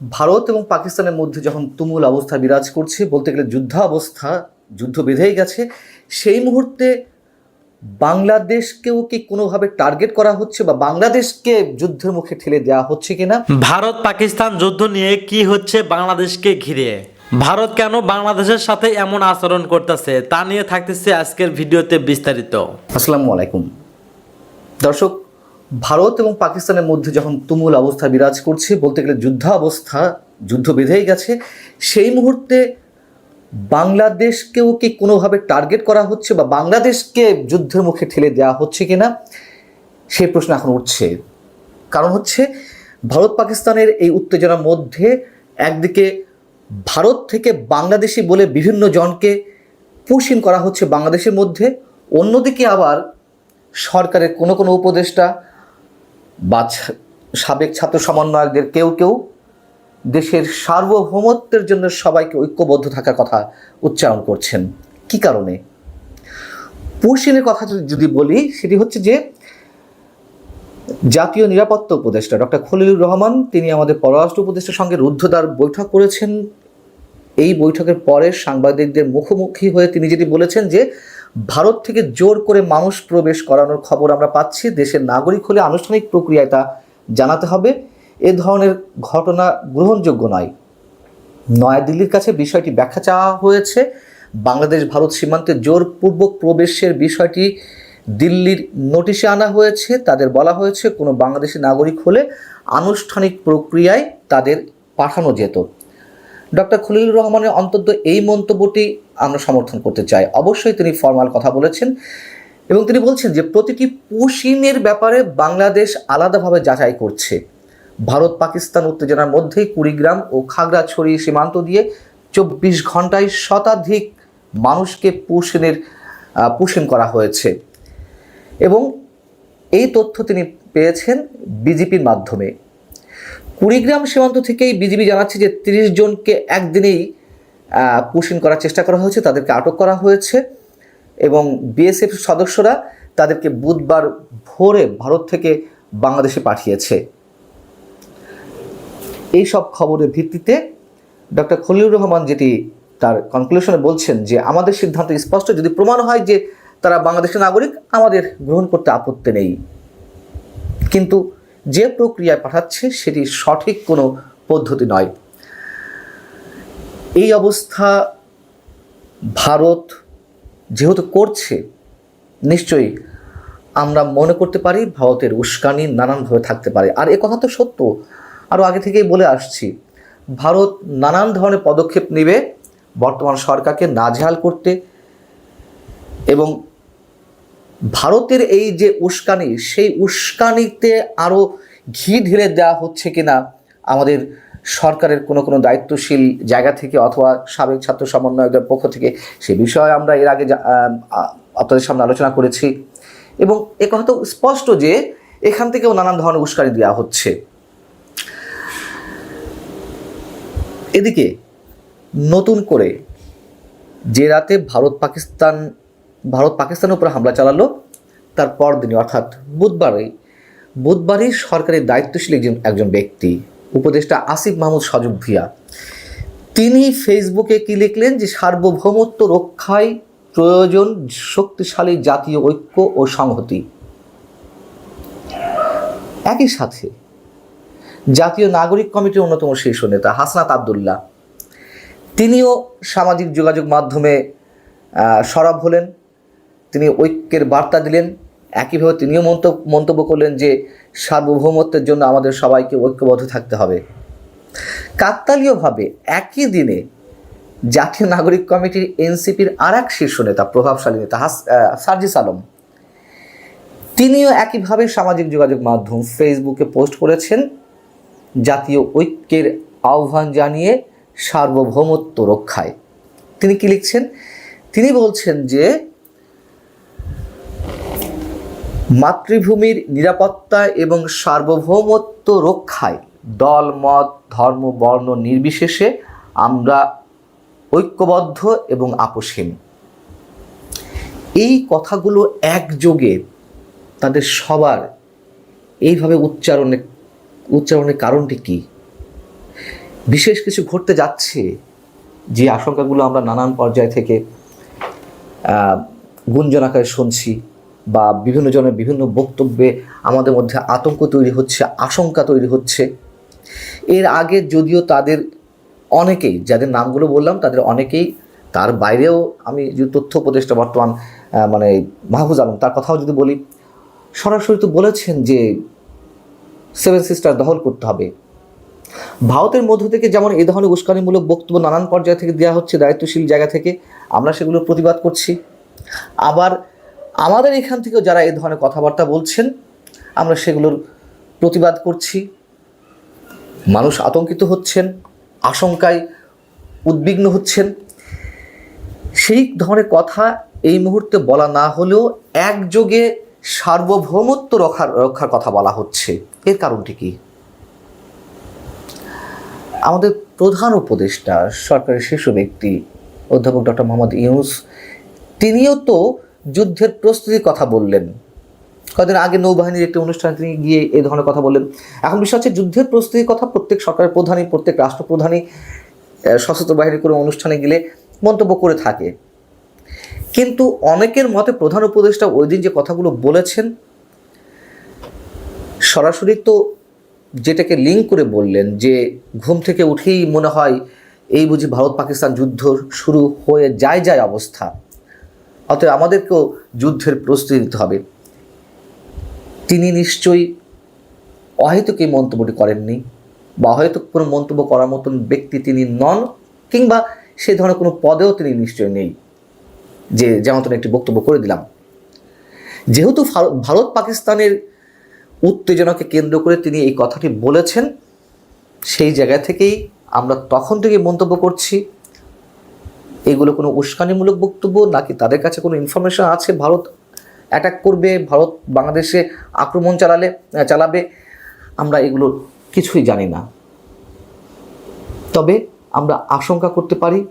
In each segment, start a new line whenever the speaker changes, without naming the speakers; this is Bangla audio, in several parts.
ভারত এবং পাকিস্তানের মধ্যে যখন তুমুল অবস্থা বিরাজ করছে বলতে গেলে যুদ্ধ অবস্থা যুদ্ধ বেঁধেই গেছে সেই মুহূর্তে বাংলাদেশকেও কি কোনোভাবে টার্গেট করা হচ্ছে বা বাংলাদেশকে যুদ্ধের মুখে ঠেলে দেওয়া হচ্ছে কিনা?
ভারত পাকিস্তান যুদ্ধ নিয়ে কি হচ্ছে বাংলাদেশকে ঘিরে? ভারত কেন বাংলাদেশের সাথে এমন আচরণ করতেছে তা নিয়ে থাকতেছে আজকের ভিডিওতে বিস্তারিত।
আসসালামু আলাইকুম। দর্শক ভারত এবং পাকিস্তানের মধ্যে যখন তুমুল অবস্থা বিরাজ করছে, বলতে গেলে যুদ্ধ অবস্থা যুদ্ধ বেঁধেই গেছে, সেই মুহূর্তে বাংলাদেশকেও কি কোনোভাবে টার্গেট করা হচ্ছে বা বাংলাদেশকে যুদ্ধের মুখে ঠেলে দেওয়া হচ্ছে কি না সেই প্রশ্ন এখন উঠছে। কারণ হচ্ছে, ভারত পাকিস্তানের এই উত্তেজনার মধ্যে একদিকে ভারত থেকে বাংলাদেশি বলে বিভিন্ন জনকে পুশিন করা হচ্ছে বাংলাদেশের মধ্যে, অন্যদিকে আবার সরকারের কোনো কোনো উপদেষ্টা বা সাবেক ছাত্র সমন্বয়কদের কেউ কেউ দেশের সার্বভৌমত্বের জন্য সবাইকে ঐক্যবদ্ধ থাকার কথা উচ্চারণ করছেন। কি কারণে? পুশিনের কথা যদি- বলি, সেটি হচ্ছে যে, জাতীয় নিরাপত্তা উপদেষ্টা ডক্টর খলিলুর রহমান, তিনি আমাদের পররাষ্ট্র উপদেষ্টার সঙ্গে রুদ্ধদ্বার বৈঠক করেছেন। এই বৈঠকের পরে সাংবাদিকদের মুখোমুখি হয়ে তিনি যেটি বলেছেন যে ভারত থেকে জোর করে মানুষ প্রবেশ করানোর খবর আমরা পাচ্ছি। দেশের নাগরিক হলে আনুষ্ঠানিক প্রক্রিয়ায় তা জানাতে হবে। এ ধরনের ঘটনা গ্রহণযোগ্য নয়। নয়াদিল্লির কাছে বিষয়টি ব্যাখ্যা চাওয়া হয়েছে। বাংলাদেশ ভারত সীমান্তে জোরপূর্বক প্রবেশের বিষয়টি দিল্লির নোটিশে আনা হয়েছে। তাদের বলা হয়েছে, কোনো বাংলাদেশি নাগরিক হলে আনুষ্ঠানিক প্রক্রিয়ায় তাদের পাঠানো যেত। ডক্টর খলিলুর রহমানের অন্তত এই মন্তব্যটি আমরা সমর্থন করতে চাই। অবশ্যই তিনি ফর্মাল কথা বলেছেন এবং তিনি বলছেন যে, প্রতিটি পুশিনের ব্যাপারে বাংলাদেশ আলাদাভাবে যাচাই করছে। ভারত, পাকিস্তান উত্তেজনার মধ্যেই কুড়িগ্রাম ও খাগড়াছড়ি সীমান্ত দিয়ে চব্বিশ ঘন্টায় শতাধিক মানুষকে পুশিনের পুশিন করা হয়েছে। এবং এই তথ্য তিনি পেয়েছেন বিজেপির মাধ্যমে। কুড়িগ্রাম সীমান্ত থেকেই বিজিবি জানাচ্ছে যে তিরিশ জনকে একদিনেই পুশিন করার চেষ্টা করা হয়েছে, তাদেরকে আটক করা হয়েছে এবং বিএসএফ সদস্যরা তাদেরকে বুধবার ভোরে ভারত থেকে বাংলাদেশে পাঠিয়েছে। এই সব খবরের ভিত্তিতে ডক্টর খলিউর রহমান যেটি তার কনক্লুশনে বলছেন যে আমাদের সিদ্ধান্ত স্পষ্ট, যদি প্রমাণ হয় যে তারা বাংলাদেশের নাগরিক, আমাদের গ্রহণ করতে আপত্তি নেই। কিন্তু যে প্রক্রিয়ায় পাঠাচ্ছে সেটি সঠিক কোনো পদ্ধতি নয়। এই অবস্থা ভারত যেহেতু করছে, নিশ্চয়ই আমরা মনে করতে পারি ভারতের উস্কানি নানানভাবে থাকতে পারে। আর এ কথা তো সত্য। আরও আগে থেকেই বলে আসছি, ভারত নানান ধরনের পদক্ষেপ নেবে বর্তমান সরকারকে নাজেহাল করতে এবং ভারতের এই যে উস্কানি, সেই উস্কানিতে আরও ঘি ঢেলে দেওয়া হচ্ছে কিনা আমাদের সরকারের কোনো কোনো দায়িত্বশীল জায়গা থেকে অথবা সাবেক ছাত্র সমন্বয়কদের পক্ষ থেকে সে বিষয়ে আমরা এর আগে আপনাদের সামনে আলোচনা করেছি। এবং এ কথা তো স্পষ্ট যে এখান থেকেও নানান ধরনের উস্কানি দেওয়া হচ্ছে। এদিকে নতুন করে যে রাতে ভারত পাকিস্তান ভারত পাকিস্তানের উপর হামলা চালালো, তার পরদিনই, অর্থাৎ বুধবারই বুধবারই সরকারি দায়িত্বশীল একজন একজন ব্যক্তি, উপদেষ্টা আসিফ মাহমুদ সজব ভুইয়া। তিনি ফেসবুকে কি লিখলেন যে, সার্বভৌমত্ব রক্ষায় প্রয়োজন শক্তিশালী জাতীয় ঐক্য ও সংহতি। একই সাথে, জাতীয় নাগরিক কমিটির অন্যতম শীর্ষ নেতা হাসনাত আবদুল্লাহ, তিনিও সামাজিক যোগাযোগ মাধ্যমে সরব হলেন। তিনি ঐক্যের বার্তা দিলেন। একইভাবে তিনিও মন্তব্য করলেন যে সার্বভৌমত্বের জন্য আমাদের সবাইকে ঐক্যবদ্ধ থাকতে হবে। কাকতালীয়ভাবে একই দিনে জাতীয় নাগরিক কমিটির এনসিপির আর এক শীর্ষ নেতা, প্রভাবশালী নেতা, হাস সার্জিস আলম, তিনিও একইভাবে সামাজিক যোগাযোগ মাধ্যম ফেসবুকে পোস্ট করেছেন, জাতীয় ঐক্যের আহ্বান জানিয়ে সার্বভৌমত্ব রক্ষায়। তিনি কি লিখছেন? তিনি বলছেন যে মাতৃভূমির নিরাপত্তা এবং সার্বভৌমত্ব রক্ষায় দল, মত, ধর্ম, বর্ণ নির্বিশেষে আমরা ঐক্যবদ্ধ এবং আপোষহীন। এই কথাগুলো একযোগে তাদের সবার এইভাবে উচ্চারণে, উচ্চারণের কারণটি কি? বিশেষ কিছু ঘটতে যাচ্ছে যে আশঙ্কাগুলো আমরা নানান পর্যায় থেকে গুঞ্জন আকারে শুনছি। বা বিভিন্ন জনের বিভিন্ন বক্তব্যে আমাদের মধ্যে আতঙ্ক তৈরি হচ্ছে, আশঙ্কা তৈরি হচ্ছে। এর আগে যদিও তাদের অনেকেই, যাদের নামগুলো বললাম, তাদের অনেকেই তার বাইরেও আমি যে তথ্য উপদেষ্টা বর্তমান মানে মাহফুজ আলম, তার কথাও যদি বলি, সরাসরি তো বলেছেন যে সেভেন সিস্টার দখল করতে হবে। ভারতের মধ্য থেকে যেমন এ ধরনের উস্কানিমূলক বক্তব্য নানান পর্যায় থেকে দেওয়া হচ্ছে, দায়িত্বশীল জায়গা থেকে আমরা সেগুলো প্রতিবাদ করছি। আবার আমাদের এখান থেকেও যারা এই ধরনের কথাবার্তা বলছেন, আমরা সেগুলোর প্রতিবাদ করছি। মানুষ আতঙ্কিত হচ্ছেন, আশঙ্কায় উদ্বিগ্ন হচ্ছেন। সেই ধরনের কথা এই মুহূর্তে বলা না হলেও একযোগে সার্বভৌমত্ব রক্ষার রক্ষার কথা বলা হচ্ছে। এর কারণটি কি? আমাদের প্রধান উপদেষ্টা, সরকারের শীর্ষ ব্যক্তি, অধ্যাপক ডক্টর মোহাম্মদ ইউনুস, তিনিও তো যুদ্ধের প্রস্তুতির কথা বললেন। কদিন আগে নৌবাহিনীর একটি অনুষ্ঠানে তিনি গিয়ে এই ধরনের কথা বললেন। এখন বিষয় হচ্ছে যুদ্ধের প্রস্তুতির কথা প্রত্যেক সরকারের প্রধানই, প্রত্যেক রাষ্ট্রপ্রধানই সশস্ত্র বাহিনীর কোনো অনুষ্ঠানে গেলে মন্তব্য করে থাকে। কিন্তু অনেকের মতে প্রধান উপদেষ্টা ওই দিন যে কথাগুলো বলেছেন, সরাসরি তো যেটাকে লিঙ্ক করে বললেন যে ঘুম থেকে উঠেই মনে হয় এই বুঝি ভারত পাকিস্তান যুদ্ধ শুরু হয়ে যায় যায় অবস্থা। অতএব আমাদেরকেও যুদ্ধের প্রস্তুতি নিতে হবে। তিনি নিশ্চয়ই অহেতুক এই মন্তব্যটি করেননি বা অহেতুক কোনো মন্তব্য করার মতন ব্যক্তি তিনি নন কিংবা সে ধরনের কোনো পদেও তিনি নিশ্চয়ই নেই। যে যেমন তিনি একটি বক্তব্য করে দিলাম। যেহেতু ভারত পাকিস্তানের উত্তেজনাকে কেন্দ্র করে তিনি এই কথাটি বলেছেন, সেই জায়গা থেকেই আমরা তখন থেকে মন্তব্য করছি। এগুলো কোনো উস্কানিমূলক বক্তব্য নাকি তাদের কাছে কোনো ইনফরমেশন আছে? ভারত অ্যাটাক করবে, ভারত বাংলাদেশে আক্রমণ চালালে চালাবে? আমরা এগুলো কিছুই জানি না। তবে আমরা আশঙ্কা করতে পারি,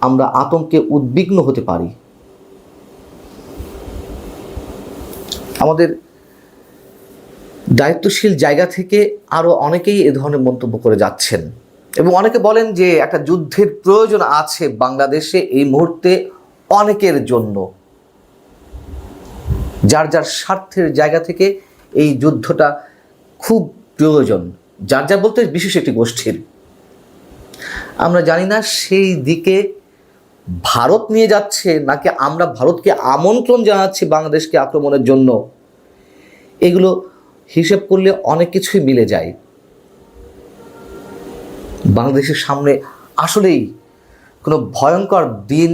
আমরা আতঙ্কে উদ্বিগ্ন হতে পারি। আমাদের দায়িত্বশীল জায়গা থেকে আরও অনেকেই এ ধরনের মন্তব্য করে যাচ্ছেন। এবং অনেকে বলেন যে একটা যুদ্ধের প্রয়োজন আছে বাংলাদেশে এই মুহূর্তে অনেকের জন্য। যার যার স্বার্থের জায়গা থেকে এই যুদ্ধটা খুব প্রয়োজন। যার যা বলতে বিশেষ একটি গোষ্ঠীর। আমরা জানি না সেই দিকে ভারত নিয়ে যাচ্ছে নাকি আমরা ভারতকে আমন্ত্রণ জানাচ্ছি বাংলাদেশকে আক্রমণের জন্য। এগুলো হিসেব করলে অনেক কিছুই মিলে যায়। বাংলাদেশের সামনে আসলেই কোনো ভয়ঙ্কর দিন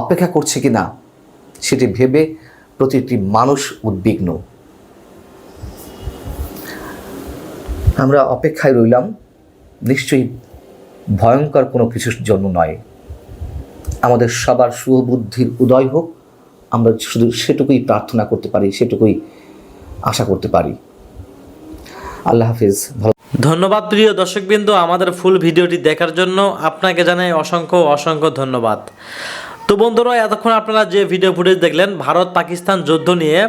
অপেক্ষা করছে কি না সেটি ভেবে প্রতিটি মানুষ উদ্বিগ্ন। আমরা অপেক্ষায় রইলাম, নিশ্চয়ই ভয়ঙ্কর কোনো কিছুর জন্য নয়। আমাদের সবার সুবুদ্ধির উদয় হোক, আমরা শুধু সেটুকুই প্রার্থনা করতে পারি, সেটুকুই আশা করতে পারি। আল্লাহ হাফিজ, ভালো
ধন্যবাদ প্রিয় দর্শকবৃন্দ আমাদের ফুল ভিডিওটি দেখার জন্য। আপনাকে জানাই অসংখ্য অসংখ্য ধন্যবাদ। তো বন্ধুরা, এতক্ষণ আপনারা যে ভিডিও ফুটেজ দেখলেন, ভারত পাকিস্তান যুদ্ধ নিয়ে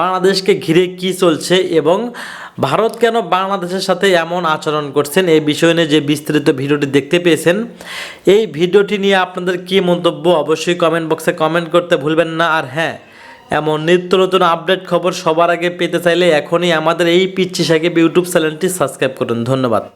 বাংলাদেশকে ঘিরে কি চলছে এবং ভারত কেন বাংলাদেশের সাথে এমন আচরণ করছেন, এই বিষয় নিয়ে যে বিস্তারিত ভিডিওটি দেখতে পেয়েছেন, এই ভিডিওটি নিয়ে আপনাদের কি মন্তব্য অবশ্যই কমেন্ট বক্সে কমেন্ট করতে ভুলবেন না। আর হ্যাঁ এমন নিত্য নতুন আপডেট খবর সবার আগে পেতে চাইলে এখনই আমাদের এই পিচ্ছি সাকিব ইউটিউব চ্যানেলটি সাবস্ক্রাইব করুন। ধন্যবাদ।